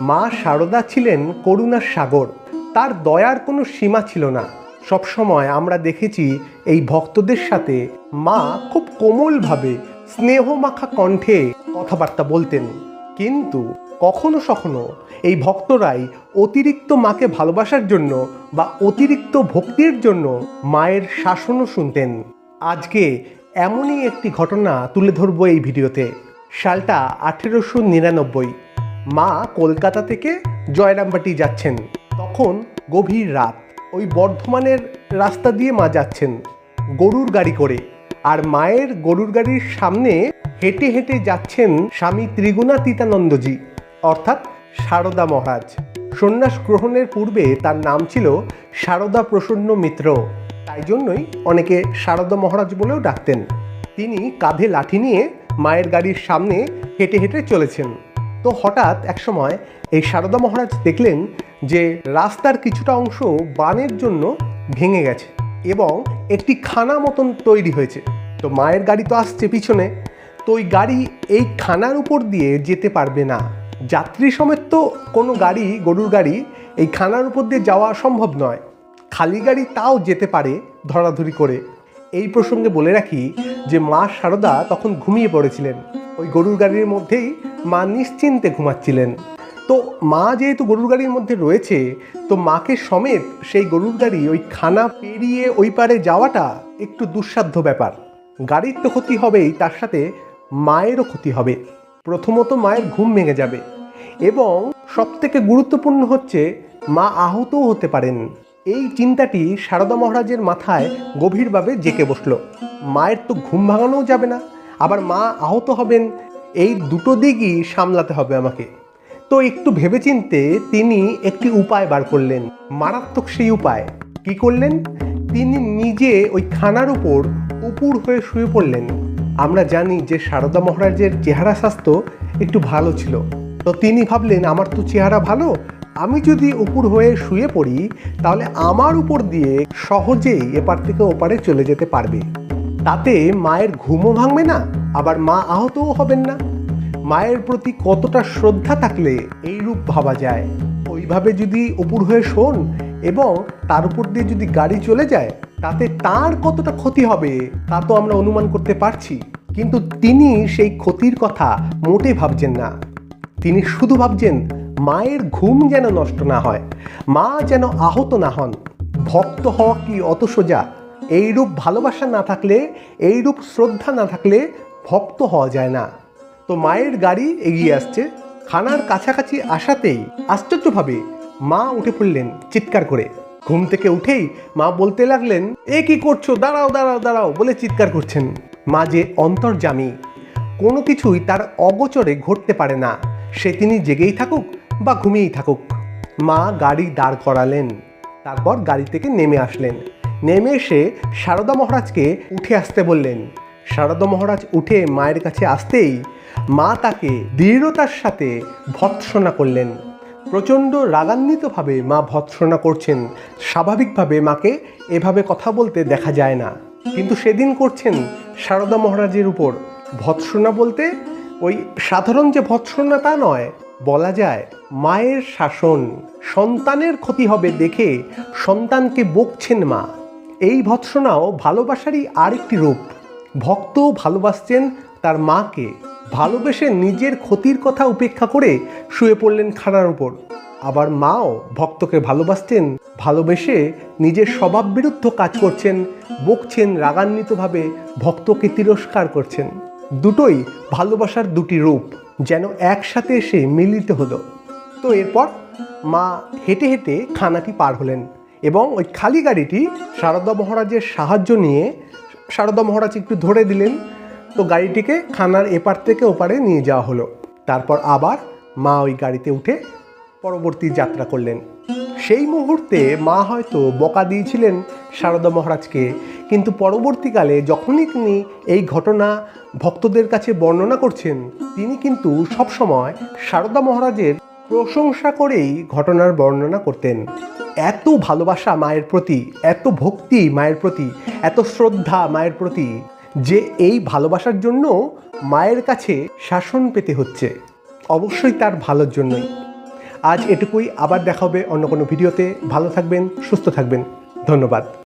মা শারদা ছিলেন করুণার সাগর। তার দয়ার কোনো সীমা ছিল না। সবসময় আমরা দেখেছি এই ভক্তদের সাথে মা খুব কোমলভাবে স্নেহমাখা কণ্ঠে কথাবার্তা বলতেন। কিন্তু কখনো সখনো এই ভক্তরাই অতিরিক্ত মাকে ভালোবাসার জন্য বা অতিরিক্ত ভক্তির জন্য মায়ের শাসনও শুনতেন। আজকে এমনই একটি ঘটনা তুলে ধরবো এই ভিডিওতে। সালটা আঠেরোশো নিরানব্বই। মা কলকাতা থেকে জয়রামবাটি যাচ্ছেন। তখন গভীর রাত। ওই বর্ধমানের রাস্তা দিয়ে মা যাচ্ছেন, গরুর গাড়ি করে। আর মায়ের গরুর গাড়ির সামনে হেঁটে হেঁটে যাচ্ছেন স্বামী ত্রিগুণাতীতানন্দজি অর্থাৎ সারদা মহারাজ। সন্ন্যাস গ্রহণের পূর্বে তার নাম ছিল সারদা প্রসন্ন মিত্র। তাই জন্যই অনেকে সারদা মহারাজ বলেও ডাকতেন। তিনি কাঁধে লাঠি নিয়ে মায়ের গাড়ির সামনে হেঁটে হেঁটে চলেছেন। তো হঠাৎ একসময় এই সারদা মহারাজ দেখলেন যে রাস্তার কিছুটা অংশ বানের জন্য ভেঙে গেছে এবং একটি খানা মতন তৈরি হয়েছে। তো মায়ের গাড়ি তো আসছে পিছনে। তো ওই গাড়ি এই খানার উপর দিয়ে যেতে পারবে না। যাত্রী সমেত তো কোনো গাড়ি, গরুর গাড়ি এই খানার উপর দিয়ে যাওয়া সম্ভব নয়। খালি গাড়ি তাও যেতে পারে ধরাধরি করে। এই প্রসঙ্গে বলে রাখি যে মা সারদা তখন ঘুমিয়ে পড়েছিলেন। ওই গরুর গাড়ির মধ্যেই মা নিশ্চিন্তে ঘুমাচ্ছিলেন। তো মা যেহেতু গরুর গাড়ির মধ্যে রয়েছে, তো মাকে সমেত সেই গরুর গাড়ি ওই খানা পেরিয়ে ওই পারে যাওয়াটা একটু দুঃসাধ্য ব্যাপার। গাড়ির তো ক্ষতি হবেই, তার সাথে মায়েরও ক্ষতি হবে। প্রথমত মায়ের ঘুম ভেঙে যাবে এবং সবথেকে গুরুত্বপূর্ণ হচ্ছে মা আহতও হতে পারেন। এই চিন্তাটি সারদা মহারাজের মাথায় গভীরভাবে জেঁকে বসল। মায়ের তো ঘুম ভাঙানোও যাবে না আবার মা আহত হবেন, এই দুটো দিকই সামলাতে হবে আমাকে। তো একটু ভেবেচিন্তে তিনি একটি উপায় বার করলেন, মারাত্মক সেই উপায়। কি করলেন? তিনি নিজে ওই খানার উপর উপুর হয়ে শুয়ে পড়লেন। আমরা জানি যে সারদা মহারাজের চেহারা স্বাস্থ্য একটু ভালো ছিল। তো তিনি ভাবলেন, আমার তো চেহারা ভালো, আমি যদি উপর হয়ে শুয়ে পড়ি, তাহলে আমার উপর দিয়ে সহজেই এপার থেকে ওপারে চলে যেতে পারবে। তাতে মায়ের ঘুমও ভাঙবে না আবার মা আহতও হবেন না। মায়ের প্রতি কতটা শ্রদ্ধা থাকলে এই রূপ ভাবা যায়? ওইভাবে যদি উপর হয়ে শোন এবং তার উপর দিয়ে যদি গাড়ি চলে যায়, তাতে তার কতটা ক্ষতি হবে তা তো আমরা অনুমান করতে পারছি। কিন্তু তিনি সেই ক্ষতির কথা মোটে ভাবছেন না। তিনি শুধু ভাবছেন, মায়ের ঘুম যেন নষ্ট না হয়, মা যেন আহত না হন। ভক্ত হওয়া কি অত সোজা? এইরূপ ভালোবাসা না থাকলে, এইরূপ শ্রদ্ধা না থাকলে ভক্ত হওয়া যায় না। তো মায়ের গাড়ি এগিয়ে আসছে। খানার কাছাকাছি আসাতেই আশ্চর্যভাবে মা উঠে পড়লেন চিৎকার করে। ঘুম থেকে উঠেই মা বলতে লাগলেন, এ কি করছ? দাঁড়াও দাঁড়াও দাঁড়াও, বলে চিৎকার করছেন। মা যে অন্তর্জামী কোনো কিছুই তার অগোচরে ঘটতে পারে না। সে তিনি জেগেই থাকুক বা ঘুমিয়েই থাকুক। মা গাড়ি দাঁড় করালেন। তারপর গাড়ি থেকে নেমে আসলেন। নেমে এসে সারদা মহারাজকে উঠে আসতে বললেন সারদা মহারাজ উঠে মায়ের কাছে আসতেই মা তাকে দৃঢ়তার সাথে ভৎসনা করলেন। প্রচণ্ড রাগান্বিতভাবে মা ভৎসনা করছেন। স্বাভাবিকভাবে মাকে এভাবে কথা বলতে দেখা যায় না। কিন্তু সেদিন করছেন সারদা মহারাজের উপর ভৎসনা বলতে ওই সাধারণ যে ভৎসনা তা নয়, বলা যায় মায়ের শাসন। সন্তানের ক্ষতি হবে দেখে সন্তানকে বকছেন মা। এই ভৎসনাও ভালোবাসারই আরেকটি রূপ। ভক্ত ভালোবাসছেন তার মাকে। ভালোবেসে নিজের ক্ষতির কথা উপেক্ষা করে শুয়ে পড়লেন খানার উপর। আবার মাও ভক্তকে ভালোবাসছেন, ভালোবেসে নিজের স্বভাব বিরুদ্ধ কাজ করছেন, বকছেন, রাগান্বিতভাবে ভক্তকে তিরস্কার করছেন। দুটোই ভালোবাসার দুটি রূপ, যেন একসাথে এসে মিলিত হলো। তো এরপর মা হেঁটে হেঁটে খানাটি পার হলেন এবং ওই খালি গাড়িটি সারদা মহারাজের সাহায্য নিয়ে সারদা মহারাজ একটু ধরে দিলেন, তো গাড়িটিকে খানার এপার থেকে ওপারে নিয়ে যাওয়া হলো। তারপর আবার মা ওই গাড়িতে উঠে পরবর্তী যাত্রা করলেন। সেই মুহূর্তে মা হয়তো বকা দিয়েছিলেন সারদা মহারাজকে, কিন্তু পরবর্তীকালে যখনই তিনি এই ঘটনা ভক্তদের কাছে বর্ণনা করছেন, তিনি কিন্তু সবসময় সারদা মহারাজের প্রশংসা করেই ঘটনার বর্ণনা করতেন। এত ভালোবাসা মায়ের প্রতি, এত ভক্তি মায়ের প্রতি, এত শ্রদ্ধা মায়ের প্রতি, যে এই ভালোবাসার জন্য মায়ের কাছে শাসন পেতে হচ্ছে। অবশ্যই তার ভালোর জন্যই। আজ এটুকুই, আবার দেখা হবে অন্য কোনো ভিডিওতে। ভালো থাকবেন, সুস্থ থাকবেন। ধন্যবাদ।